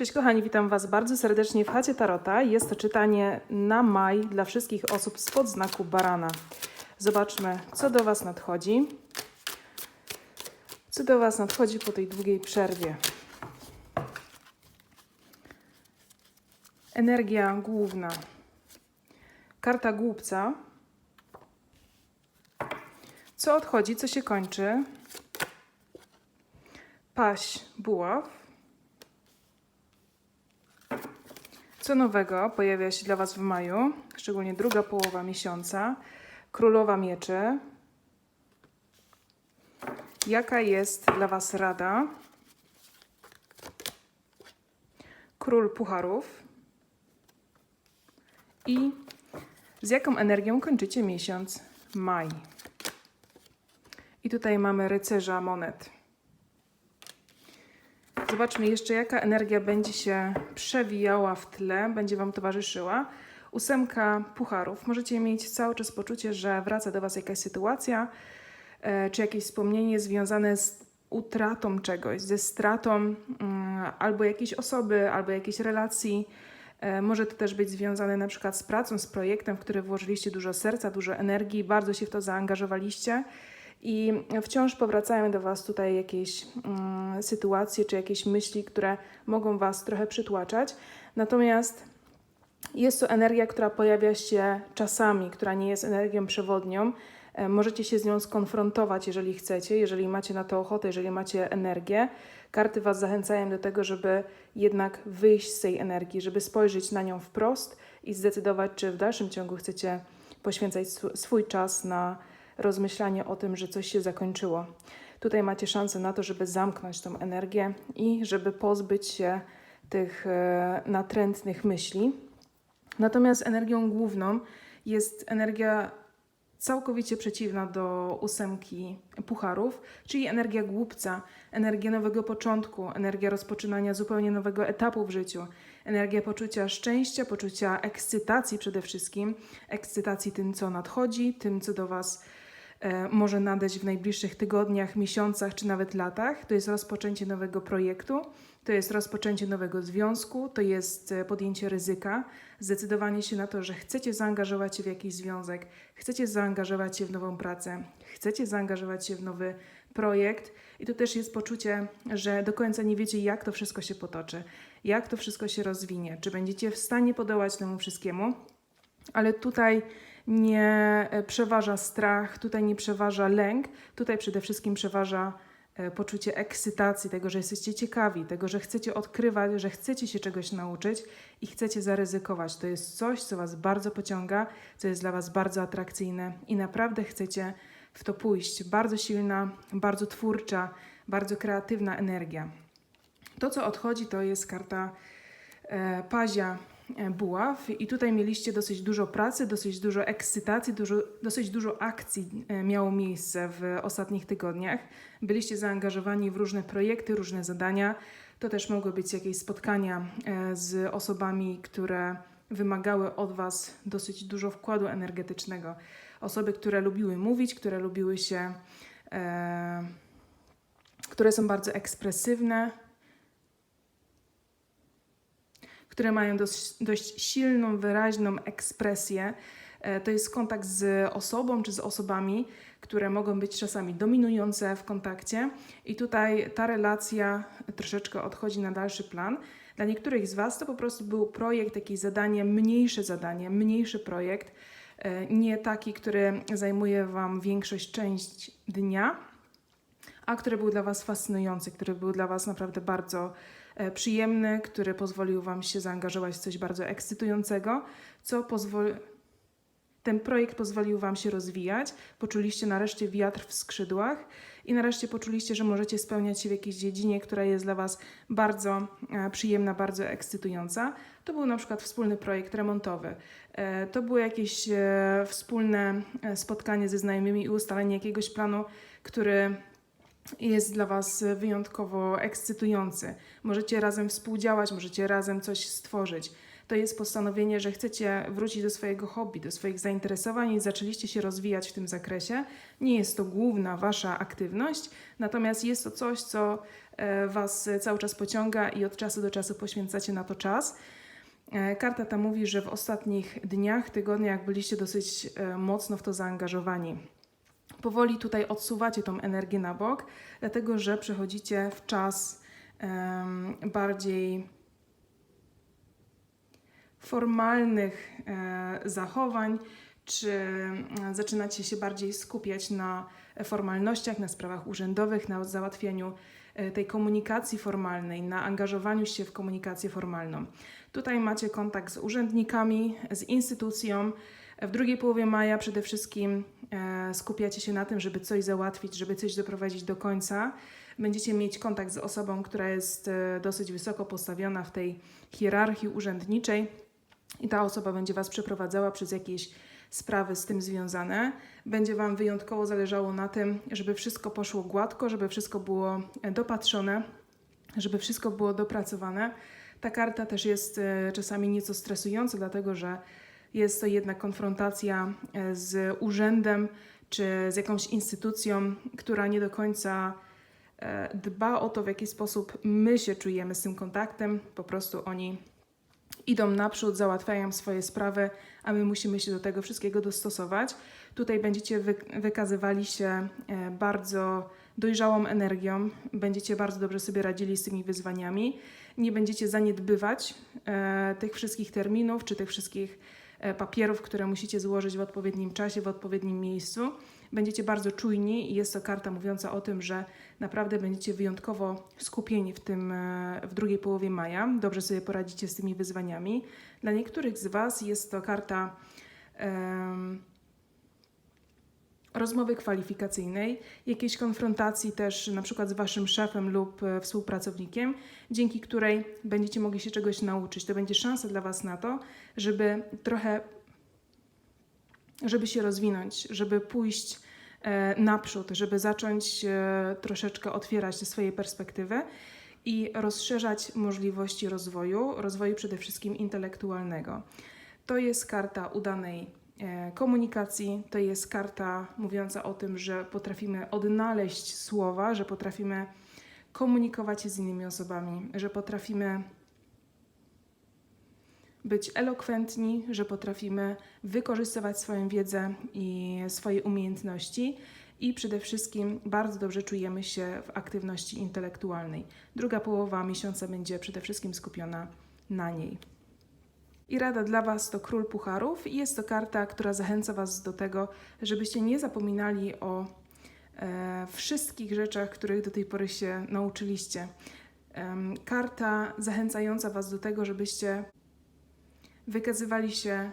Cześć kochani, witam Was bardzo serdecznie w chacie Tarota. Jest to czytanie na maj dla wszystkich osób spod znaku barana. Zobaczmy, co do Was nadchodzi. Co do Was nadchodzi po tej długiej przerwie. Energia główna. Karta głupca. Co odchodzi, co się kończy? Paść buław. Co nowego pojawia się dla Was w maju, szczególnie druga połowa miesiąca? Królowa Mieczy. Jaka jest dla Was rada? Król Pucharów. I z jaką energią kończycie miesiąc maj? I tutaj mamy rycerza monet. Zobaczmy jeszcze, jaka energia będzie się przewijała w tle, będzie Wam towarzyszyła. Ósemka pucharów. Możecie mieć cały czas poczucie, że wraca do Was jakaś sytuacja, e, czy jakieś wspomnienie związane z utratą czegoś, ze stratą mm, albo jakiejś osoby, albo jakiejś relacji. E, Może to też być związane na przykład z pracą, z projektem, w który włożyliście dużo serca, dużo energii, bardzo się w to zaangażowaliście. I wciąż powracają do Was tutaj jakieś mm, sytuacje czy jakieś myśli, które mogą Was trochę przytłaczać. Natomiast jest to energia, która pojawia się czasami, która nie jest energią przewodnią. E, Możecie się z nią skonfrontować, jeżeli chcecie, jeżeli macie na to ochotę, jeżeli macie energię. Karty Was zachęcają do tego, żeby jednak wyjść z tej energii, żeby spojrzeć na nią wprost i zdecydować, czy w dalszym ciągu chcecie poświęcać sw- swój czas na rozmyślanie o tym, że coś się zakończyło. Tutaj macie szansę na to, żeby zamknąć tą energię i żeby pozbyć się tych e, natrętnych myśli. Natomiast energią główną jest energia całkowicie przeciwna do ósemki pucharów, czyli energia głupca, energia nowego początku, energia rozpoczynania zupełnie nowego etapu w życiu, energia poczucia szczęścia, poczucia ekscytacji przede wszystkim, ekscytacji tym, co nadchodzi, tym, co do Was może nadejść w najbliższych tygodniach, miesiącach czy nawet latach. To jest rozpoczęcie nowego projektu, to jest rozpoczęcie nowego związku, to jest e, podjęcie ryzyka, zdecydowanie się na to, że chcecie zaangażować się w jakiś związek, chcecie zaangażować się w nową pracę, chcecie zaangażować się w nowy projekt. I tu też jest poczucie, że do końca nie wiecie, jak to wszystko się potoczy, jak to wszystko się rozwinie, czy będziecie w stanie podołać temu wszystkiemu. Ale tutaj nie e, przeważa strach, tutaj nie przeważa lęk, tutaj przede wszystkim przeważa e, poczucie ekscytacji, tego, że jesteście ciekawi, tego, że chcecie odkrywać, że chcecie się czegoś nauczyć i chcecie zaryzykować. To jest coś, co Was bardzo pociąga, co jest dla Was bardzo atrakcyjne i naprawdę chcecie w to pójść. Bardzo silna, bardzo twórcza, bardzo kreatywna energia. To, co odchodzi, to jest karta e, pazia buław i tutaj mieliście dosyć dużo pracy, dosyć dużo ekscytacji, dużo, dosyć dużo akcji e, miało miejsce w ostatnich tygodniach. Byliście zaangażowani w różne projekty, różne zadania. To też mogły być jakieś spotkania e, z osobami, które wymagały od Was dosyć dużo wkładu energetycznego. Osoby, które lubiły mówić, które lubiły się, e, które są bardzo ekspresywne, które mają dość, dość silną, wyraźną ekspresję. E, To jest kontakt z osobą czy z osobami, które mogą być czasami dominujące w kontakcie, i tutaj ta relacja troszeczkę odchodzi na dalszy plan. Dla niektórych z Was to po prostu był projekt, jakieś zadanie, mniejsze zadanie, mniejszy projekt, e, nie taki, który zajmuje Wam większość część dnia, a który był dla Was fascynujący, który był dla Was naprawdę bardzo e, przyjemny, który pozwolił Wam się zaangażować w coś bardzo ekscytującego, co pozwoli. Ten projekt pozwolił Wam się rozwijać, poczuliście nareszcie wiatr w skrzydłach i nareszcie poczuliście, że możecie spełniać się w jakiejś dziedzinie, która jest dla Was bardzo e, przyjemna, bardzo ekscytująca. To był na przykład wspólny projekt remontowy. E, To było jakieś wspólne spotkanie ze znajomymi i ustalenie jakiegoś planu, który jest dla Was wyjątkowo ekscytujący. Możecie razem współdziałać, możecie razem coś stworzyć. To jest postanowienie, że chcecie wrócić do swojego hobby, do swoich zainteresowań i zaczęliście się rozwijać w tym zakresie. Nie jest to główna Wasza aktywność, natomiast jest to coś, co e, Was cały czas pociąga i od czasu do czasu poświęcacie na to czas. E, Karta ta mówi, że w ostatnich dniach, tygodniach byliście dosyć e, mocno w to zaangażowani. Powoli tutaj odsuwacie tą energię na bok, dlatego że przechodzicie w czas em, bardziej formalnych e, zachowań, czy e, zaczynacie się bardziej skupiać na formalnościach, na sprawach urzędowych, na załatwianiu e, tej komunikacji formalnej, na angażowaniu się w komunikację formalną. Tutaj macie kontakt z urzędnikami, z instytucją. W drugiej połowie maja przede wszystkim e, skupiacie się na tym, żeby coś załatwić, żeby coś doprowadzić do końca. Będziecie mieć kontakt z osobą, która jest e, dosyć wysoko postawiona w tej hierarchii urzędniczej i ta osoba będzie Was przeprowadzała przez jakieś sprawy z tym związane. Będzie Wam wyjątkowo zależało na tym, żeby wszystko poszło gładko, żeby wszystko było e, dopatrzone, żeby wszystko było dopracowane. Ta karta też jest czasami nieco stresująca, dlatego że jest to jednak konfrontacja e, z urzędem czy z jakąś instytucją, która nie do końca e, dba o to, w jaki sposób my się czujemy z tym kontaktem. Po prostu oni idą naprzód, załatwiają swoje sprawy, a my musimy się do tego wszystkiego dostosować. Tutaj będziecie wy wykazywali się e, bardzo dojrzałą energią, będziecie bardzo dobrze sobie radzili z tymi wyzwaniami, nie będziecie zaniedbywać e, tych wszystkich terminów czy tych wszystkich papierów, które musicie złożyć w odpowiednim czasie, w odpowiednim miejscu. Będziecie bardzo czujni i jest to karta mówiąca o tym, że naprawdę będziecie wyjątkowo skupieni w tym e, w drugiej połowie maja. Dobrze sobie poradzicie z tymi wyzwaniami. Dla niektórych z Was jest to karta rozmowy kwalifikacyjnej, jakiejś konfrontacji też na przykład z Waszym szefem lub e, współpracownikiem, dzięki której będziecie mogli się czegoś nauczyć. To będzie szansa dla Was na to, żeby trochę żeby się rozwinąć, żeby pójść e, naprzód, żeby zacząć e, troszeczkę otwierać swoje perspektywy i rozszerzać możliwości rozwoju, rozwoju przede wszystkim intelektualnego. To jest karta udanej komunikacji, to jest karta mówiąca o tym, że potrafimy odnaleźć słowa, że potrafimy komunikować się z innymi osobami, że potrafimy być elokwentni, że potrafimy wykorzystywać swoją wiedzę i swoje umiejętności i przede wszystkim bardzo dobrze czujemy się w aktywności intelektualnej. Druga połowa miesiąca będzie przede wszystkim skupiona na niej. I rada dla Was to Król Pucharów i jest to karta, która zachęca Was do tego, żebyście nie zapominali o e, wszystkich rzeczach, których do tej pory się nauczyliście. Em, karta zachęcająca Was do tego, żebyście wykazywali się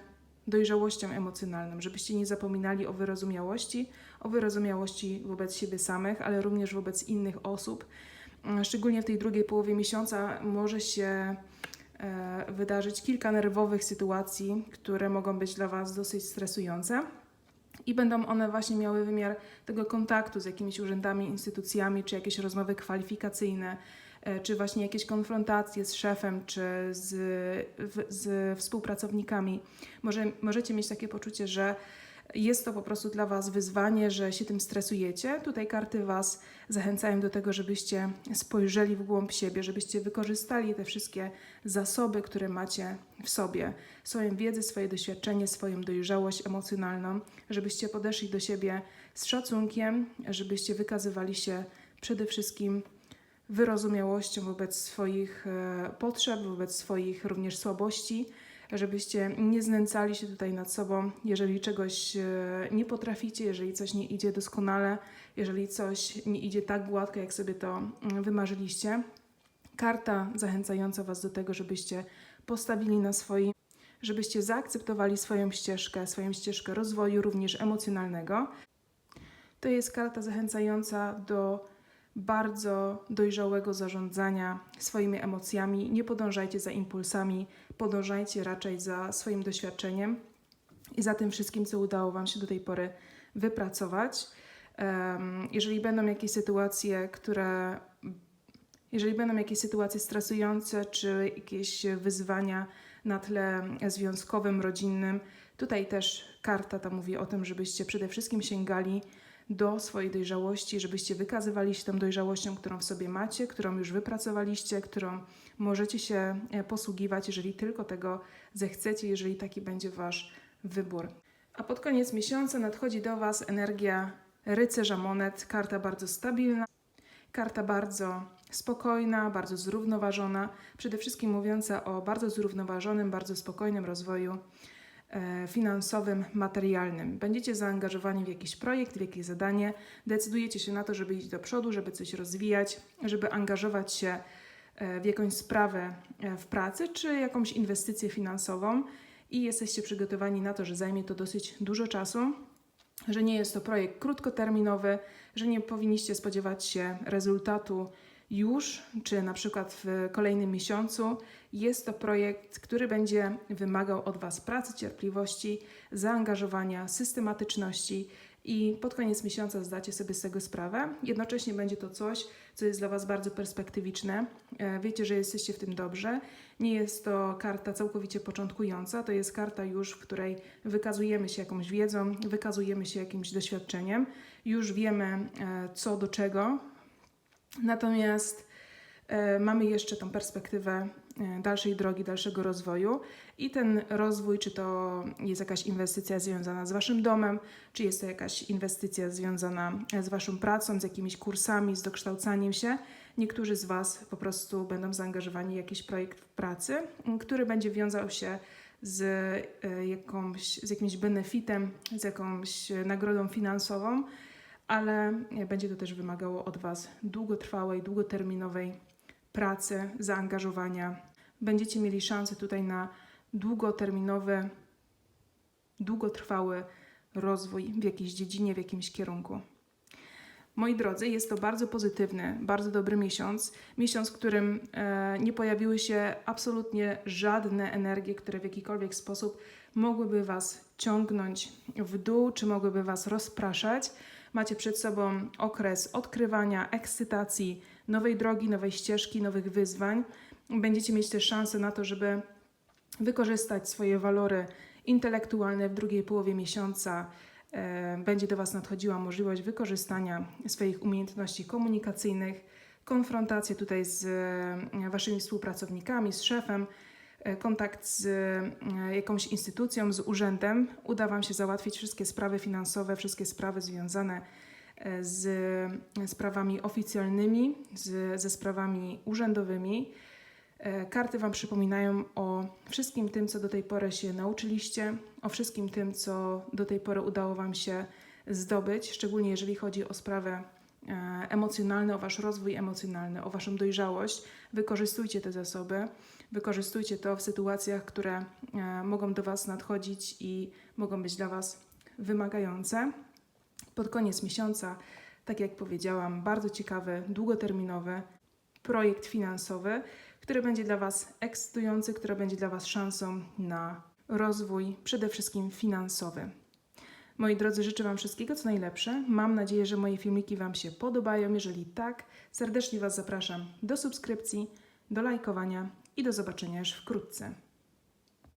dojrzałością emocjonalną, żebyście nie zapominali o wyrozumiałości, o wyrozumiałości wobec siebie samych, ale również wobec innych osób. Szczególnie w tej drugiej połowie miesiąca może się e, wydarzyć kilka nerwowych sytuacji, które mogą być dla Was dosyć stresujące. I będą one właśnie miały wymiar tego kontaktu z jakimiś urzędami, instytucjami, czy jakieś rozmowy kwalifikacyjne, e, czy właśnie jakieś konfrontacje z szefem, czy z, w- z współpracownikami. Może, możecie mieć takie poczucie, że jest to po prostu dla Was wyzwanie, że się tym stresujecie. Tutaj karty Was zachęcają do tego, żebyście spojrzeli w głąb siebie, żebyście wykorzystali te wszystkie zasoby, które macie w sobie, swoją wiedzę, swoje doświadczenie, swoją dojrzałość emocjonalną, żebyście podeszli do siebie z szacunkiem, żebyście wykazywali się przede wszystkim wyrozumiałością wobec swoich e, potrzeb, wobec swoich również słabości, żebyście nie znęcali się tutaj nad sobą, jeżeli czegoś e, nie potraficie, jeżeli coś nie idzie doskonale, jeżeli coś nie idzie tak gładko, jak sobie to mm, wymarzyliście. Karta zachęcająca Was do tego, żebyście postawili na swoim, żebyście zaakceptowali swoją ścieżkę, swoją ścieżkę rozwoju, również emocjonalnego. To jest karta zachęcająca do bardzo dojrzałego zarządzania swoimi emocjami. Nie podążajcie za impulsami, podążajcie raczej za swoim doświadczeniem i za tym wszystkim, co udało Wam się do tej pory wypracować. Jeżeli będą jakieś sytuacje, które jeżeli będą jakieś sytuacje stresujące czy jakieś wyzwania na tle związkowym, rodzinnym, tutaj też karta ta mówi o tym, żebyście przede wszystkim sięgali do swojej dojrzałości, żebyście wykazywali się tą dojrzałością, którą w sobie macie, którą już wypracowaliście, którą możecie się e, posługiwać, jeżeli tylko tego zechcecie, jeżeli taki będzie Wasz wybór. A pod koniec miesiąca nadchodzi do Was energia rycerza monet, karta bardzo stabilna, karta bardzo spokojna, bardzo zrównoważona, przede wszystkim mówiąca o bardzo zrównoważonym, bardzo spokojnym rozwoju finansowym, materialnym. Będziecie zaangażowani w jakiś projekt, w jakieś zadanie, decydujecie się na to, żeby iść do przodu, żeby coś rozwijać, żeby angażować się e, w jakąś sprawę e, w pracy czy jakąś inwestycję finansową i jesteście przygotowani na to, że zajmie to dosyć dużo czasu, że nie jest to projekt krótkoterminowy, że nie powinniście spodziewać się rezultatu już, czy na przykład w kolejnym miesiącu. Jest to projekt, który będzie wymagał od Was pracy, cierpliwości, zaangażowania, systematyczności i pod koniec miesiąca zdacie sobie z tego sprawę. Jednocześnie będzie to coś, co jest dla Was bardzo perspektywiczne. E, Wiecie, że jesteście w tym dobrze. Nie jest to karta całkowicie początkująca, to jest karta już, w której wykazujemy się jakąś wiedzą, wykazujemy się jakimś doświadczeniem, już wiemy e, co do czego, Natomiast e, mamy jeszcze tą perspektywę e, dalszej drogi, dalszego rozwoju i ten rozwój, czy to jest jakaś inwestycja związana z Waszym domem, czy jest to jakaś inwestycja związana e, z Waszą pracą, z jakimiś kursami, z dokształcaniem się. Niektórzy z Was po prostu będą zaangażowani w jakiś projekt pracy, który będzie wiązał się z, jakąś, z jakimś benefitem, z jakąś nagrodą finansową, ale e, będzie to też wymagało od Was długotrwałej, długoterminowej pracy, zaangażowania. Będziecie mieli szansę tutaj na długoterminowy, długotrwały rozwój w jakiejś dziedzinie, w jakimś kierunku. Moi drodzy, jest to bardzo pozytywny, bardzo dobry miesiąc. Miesiąc, w którym e, nie pojawiły się absolutnie żadne energie, które w jakikolwiek sposób mogłyby Was ciągnąć w dół, czy mogłyby Was rozpraszać. Macie przed sobą okres odkrywania, ekscytacji, nowej drogi, nowej ścieżki, nowych wyzwań. Będziecie mieć też szansę na to, żeby wykorzystać swoje walory intelektualne w drugiej połowie miesiąca. E, Będzie do Was nadchodziła możliwość wykorzystania swoich umiejętności komunikacyjnych, konfrontacja tutaj z e, Waszymi współpracownikami, z szefem, kontakt z e, jakąś instytucją, z urzędem. Uda Wam się załatwić wszystkie sprawy finansowe, wszystkie sprawy związane e, z sprawami oficjalnymi, z, ze sprawami urzędowymi. E, Karty Wam przypominają o wszystkim tym, co do tej pory się nauczyliście, o wszystkim tym, co do tej pory udało Wam się zdobyć, szczególnie jeżeli chodzi o sprawy e, emocjonalne, o Wasz rozwój emocjonalny, o Waszą dojrzałość. Wykorzystujcie te zasoby, wykorzystujcie to w sytuacjach, które e, mogą do Was nadchodzić i mogą być dla Was wymagające. Pod koniec miesiąca, tak jak powiedziałam, bardzo ciekawy, długoterminowy projekt finansowy, który będzie dla Was ekscytujący, który będzie dla Was szansą na rozwój, przede wszystkim finansowy. Moi drodzy, życzę Wam wszystkiego co najlepsze. Mam nadzieję, że moje filmiki Wam się podobają. Jeżeli tak, serdecznie Was zapraszam do subskrypcji, do lajkowania i do zobaczenia już wkrótce.